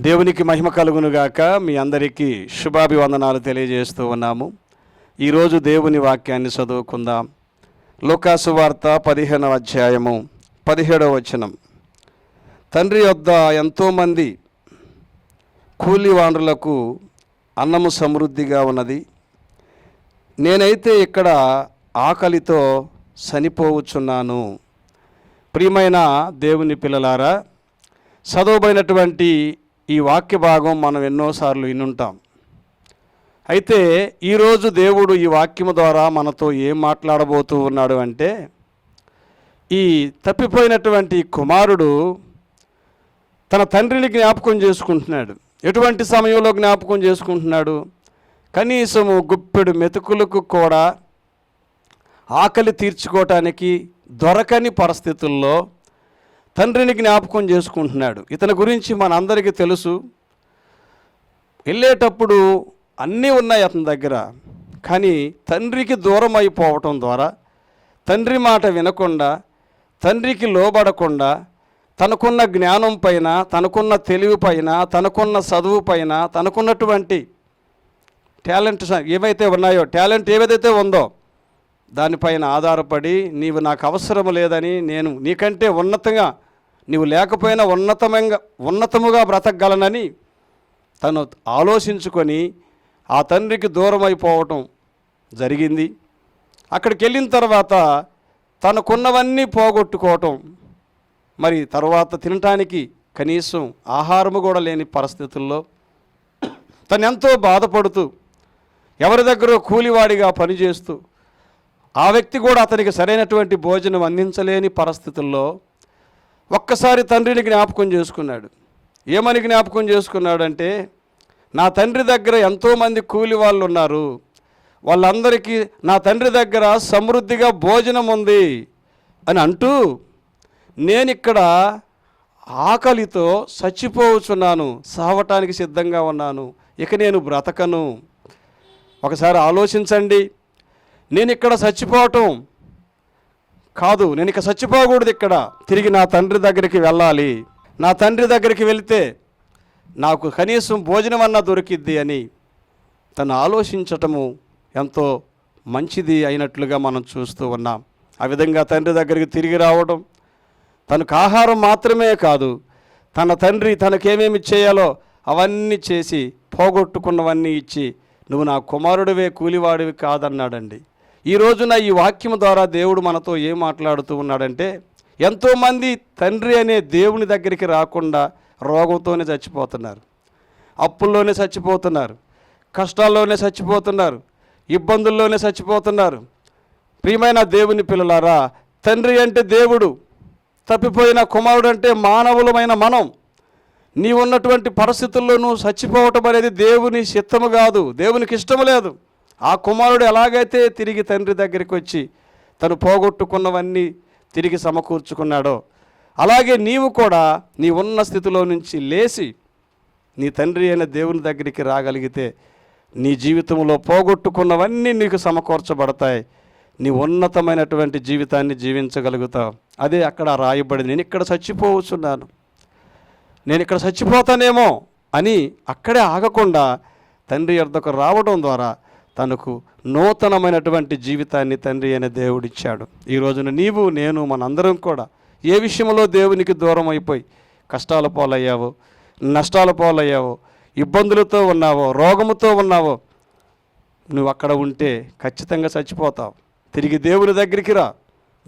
దేవునికి మహిమ కలుగునుగాక మీ అందరికీ శుభాభివందనాలు తెలియజేస్తూ ఉన్నాము. ఈరోజు దేవుని వాక్యాన్ని చదువుకుందాం. లోకాసు వార్త పదిహేనవ అధ్యాయము పదిహేడవ వచనం. తండ్రి యొద్ద ఎంతోమంది కూలివాండ్రులకు అన్నము సమృద్ధిగా ఉన్నది. నేనైతే ఇక్కడ ఆకలితో చనిపోవచ్చున్నాను. ప్రియమైన దేవుని పిల్లలారా చదవబడినటువంటి ఈ వాక్య భాగం మనం ఎన్నోసార్లు వినుంటాం. అయితే ఈరోజు దేవుడు ఈ వాక్యము ద్వారా మనతో ఏం మాట్లాడబోతూ ఉన్నాడు అంటే ఈ తప్పిపోయినటువంటి కుమారుడు తన తండ్రిని జ్ఞాపకం చేసుకుంటున్నాడు. ఎటువంటి సమయంలో జ్ఞాపకం చేసుకుంటున్నాడు? కనీసము గుప్పెడు మెతుకులకు కూడా ఆకలి తీర్చుకోవటానికి దొరకని పరిస్థితుల్లో తండ్రిని జ్ఞాపకం చేసుకుంటున్నాడు. ఇతని గురించి మనందరికీ తెలుసు. వెళ్ళేటప్పుడు అన్నీ ఉన్నాయి అతని దగ్గర. కానీ తండ్రికి దూరం అయిపోవటం ద్వారా తండ్రి మాట వినకుండా తండ్రికి లోబడకుండా తనకున్న జ్ఞానం పైన తనకున్న తెలివి పైన తనకున్న చదువు పైన తనకున్నటువంటి టాలెంట్ ఏవైతే ఉన్నాయో టాలెంట్ ఏదైతే ఉందో దానిపైన ఆధారపడి నీవు నాకు అవసరం లేదని నేను నీకంటే ఉన్నతంగా నీవు లేకపోయినా ఉన్నతమంగా ఉన్నతముగా బ్రతకగలనని తను ఆలోచించుకొని ఆ తండ్రికి దూరం అయిపోవటం జరిగింది. అక్కడికి వెళ్ళిన తర్వాత తనకున్నవన్నీ పోగొట్టుకోవటం. మరి తర్వాత తినటానికి కనీసం ఆహారము కూడా లేని పరిస్థితుల్లో తను ఎంతో బాధపడుతూ ఎవరి దగ్గర కూలివాడిగా పనిచేస్తూ ఆ వ్యక్తి కూడా అతనికి సరైనటువంటి భోజనం అందించలేని పరిస్థితుల్లో ఒక్కసారి తండ్రిని జ్ఞాపకం చేసుకున్నాడు. ఏమని జ్ఞాపకం చేసుకున్నాడంటే నా తండ్రి దగ్గర ఎంతోమంది కూలి వాళ్ళు ఉన్నారు. వాళ్ళందరికీ నా తండ్రి దగ్గర సమృద్ధిగా భోజనం ఉంది అని అంటూ నేను ఇక్కడ ఆకలితో చచ్చిపోవచ్చున్నాను సావటానికి సిద్ధంగా ఉన్నాను. ఇక నేను బ్రతకను. ఒకసారి ఆలోచించండి. నేను ఇక్కడ చచ్చిపోవటం కాదు నేను ఇక చచ్చిపోకూడదు ఇక్కడ. తిరిగి నా తండ్రి దగ్గరికి వెళ్ళాలి. నా తండ్రి దగ్గరికి వెళితే నాకు కనీసం భోజనం అన్నా దొరికిద్ది అని తను ఆలోచించటము ఎంతో మంచిది అయినట్లుగా మనం చూస్తూ ఉన్నాం. ఆ విధంగా తండ్రి దగ్గరికి తిరిగి రావడం తనకు ఆహారం మాత్రమే కాదు తన తండ్రి తనకేమేమి చేయాలో అవన్నీ చేసి పోగొట్టుకున్నవన్నీ ఇచ్చి నువ్వు నా కుమారుడివే కూలివాడివి కాదన్నాడండి. ఈ రోజున ఈ వాక్యం ద్వారా దేవుడు మనతో ఏం మాట్లాడుతూ ఉన్నాడంటే ఎంతోమంది తండ్రి అనే దేవుని దగ్గరికి రాకుండా రోగంతోనే చచ్చిపోతున్నారు. అప్పుల్లోనే చచ్చిపోతున్నారు. కష్టాల్లోనే చచ్చిపోతున్నారు. ఇబ్బందుల్లోనే చచ్చిపోతున్నారు. ప్రియమైన దేవుని పిల్లలారా తండ్రి అంటే దేవుడు తప్పిపోయిన కుమారుడు అంటే మానవులమైన మనం. నీవున్నటువంటి పరిస్థితుల్లో నువ్వు చచ్చిపోవటం అనేది దేవుని చిత్తము కాదు దేవునికి ఇష్టము లేదు. ఆ కుమారుడు ఎలాగైతే తిరిగి తండ్రి దగ్గరికి వచ్చి తను పోగొట్టుకున్నవన్నీ తిరిగి సమకూర్చుకున్నాడో అలాగే నీవు కూడా నీ ఉన్న స్థితిలో నుంచి లేచి నీ తండ్రి అయిన దేవుని దగ్గరికి రాగలిగితే నీ జీవితంలో పోగొట్టుకున్నవన్నీ నీకు సమకూర్చబడతాయి. నీ ఉన్నతమైనటువంటి జీవితాన్ని జీవించగలుగుతావు. అదే అక్కడ రాయబడింది నేను ఇక్కడ చచ్చిపోవచ్చున్నాను. నేను ఇక్కడ చచ్చిపోతానేమో అని అక్కడే ఆగకుండా తండ్రి యొద్దకు రావడం ద్వారా తనకు నూతనమైనటువంటి జీవితాన్ని తండ్రి అయిన దేవుడిచ్చాడు ఈ రోజున నీవు నేను మనందరం కూడా ఏ విషయంలో దేవునికి దూరం అయిపోయి కష్టాల పాలయ్యావో నష్టాల పాలయ్యావో ఇబ్బందులతో ఉన్నావో రోగముతో ఉన్నావో నువ్వు అక్కడ ఉంటే ఖచ్చితంగా చచ్చిపోతావు. తిరిగి దేవుని దగ్గరికి రా.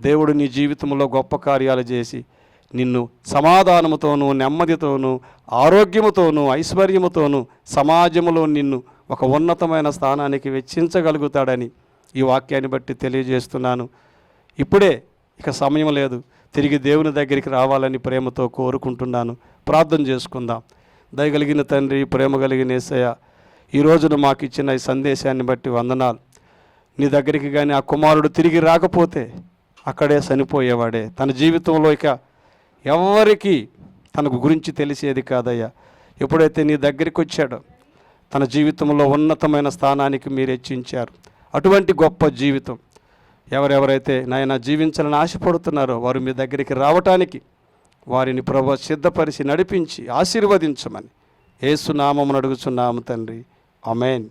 దేవుడు నీ జీవితంలో గొప్ప కార్యాలు చేసి నిన్ను సమాధానముతోనూ నెమ్మదితోనూ ఆరోగ్యముతోనూ ఐశ్వర్యముతోనూ సమాజంలో నిన్ను ఒక ఉన్నతమైన స్థానానికి వెచ్చించగలుగుతాడని ఈ వాక్యాన్ని బట్టి తెలియజేస్తున్నాను. ఇప్పుడే ఇక సమయం లేదు. తిరిగి దేవుని దగ్గరికి రావాలని ప్రేమతో కోరుకుంటున్నాను. ప్రార్థన చేసుకుందాం. దయగలిగిన తండ్రి ప్రేమ కలిగిన ఏసయ్య ఈ రోజున మాకు ఇచ్చిన ఈ సందేశాన్ని బట్టి వందనాలు. నీ దగ్గరికి కానీ ఆ కుమారుడు తిరిగి రాకపోతే అక్కడే చనిపోయేవాడే. తన జీవితంలో ఇక ఎవరికి తనకు గురించి తెలిసేది కాదయ్యా. ఎప్పుడైతే నీ దగ్గరికి వచ్చాడో తన జీవితంలో ఉన్నతమైన స్థానానికి మీరు హెచ్చించారు. అటువంటి గొప్ప జీవితం ఎవరెవరైతే నాయన జీవించాలని ఆశపడుతున్నారో వారు మీ దగ్గరికి రావటానికి వారిని ప్రభు సిద్ధపరిచి నడిపించి ఆశీర్వదించమని ఏసునామం అడుగుచున్నాము తండ్రి. అమేన్